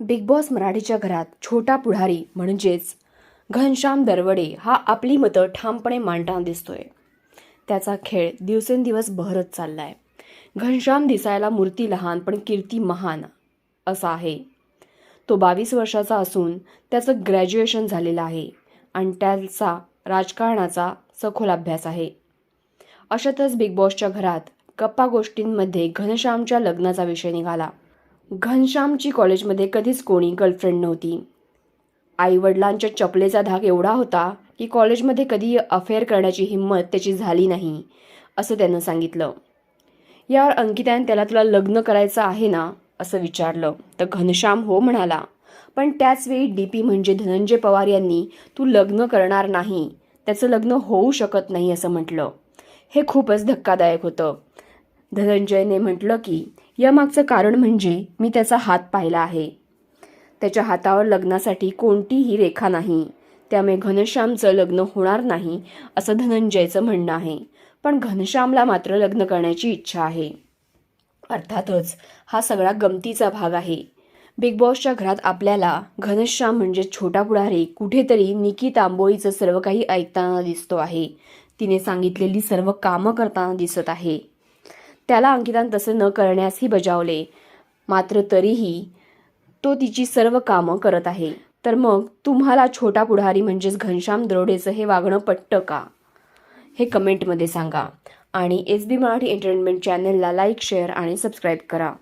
Big boss मराठीच्या घरात छोटा पुढारी म्हणजेच घनश्याम दरवडे हा आपली मतं ठामपणे मांडताना दिसतोय. त्याचा खेळ दिवसेंदिवस बहरत चाललाय. घनश्याम दिसायला मूर्ती लहान पण कीर्ती महान असा आहे. तो बावीस वर्षाचा असून त्याचं ग्रॅज्युएशन झालेलं आहे आणि त्याचा राजकारणाचा सखोल अभ्यास आहे. अशातच बिग बॉसच्या घरात गप्पा गोष्टींमध्ये घनश्यामच्या लग्नाचा विषय निघाला. घनश्यामची कॉलेजमध्ये कधीच कोणी गर्लफ्रेंड नव्हती. आईवडिलांच्या चपलेचा धाक एवढा होता की कॉलेजमध्ये कधी अफेअर करण्याची हिंमत त्याची झाली नाही असं त्यानं सांगितलं. यावर अंकिताने त्याला तुला लग्न करायचं आहे ना असं विचारलं. तर घनश्याम हो म्हणाला पण त्याचवेळी डी पी म्हणजे धनंजय पवार यांनी तू लग्न करणार नाही त्याचं लग्न होऊ शकत नाही असं म्हटलं. हे खूपच धक्कादायक होतं. धनंजयने म्हटलं की यामागचं कारण म्हणजे मी त्याचा हात पाहिला आहे. त्याच्या हातावर लग्नासाठी कोणतीही रेखा नाही. त्यामुळे घनश्यामचं लग्न होणार नाही असं धनंजयचं म्हणणं आहे. पण घनश्यामला मात्र लग्न करण्याची इच्छा आहे. अर्थातच हा सगळा गमतीचा भाग आहे. बिग बॉसच्या घरात आपल्याला घनश्याम म्हणजे छोटा पुढारी कुठेतरी निकी तांबोळीचं सर्व काही ऐकताना दिसतो आहे. तिने सांगितलेली सर्व कामं करताना दिसत आहे. त्याला अंकितान तसं न करण्यासही बजावले. मात्र तरीही तो तिची सर्व कामं करत आहे. तर मग तुम्हाला छोटा पुढारी म्हणजेच घनश्याम दरोडेचं हे वागणं पटतं का? हे कमेंटमध्ये सांगा. आणि एस बी मराठी एंटरटेनमेंट चॅनलला लाईक शेअर आणि सबस्क्राईब करा.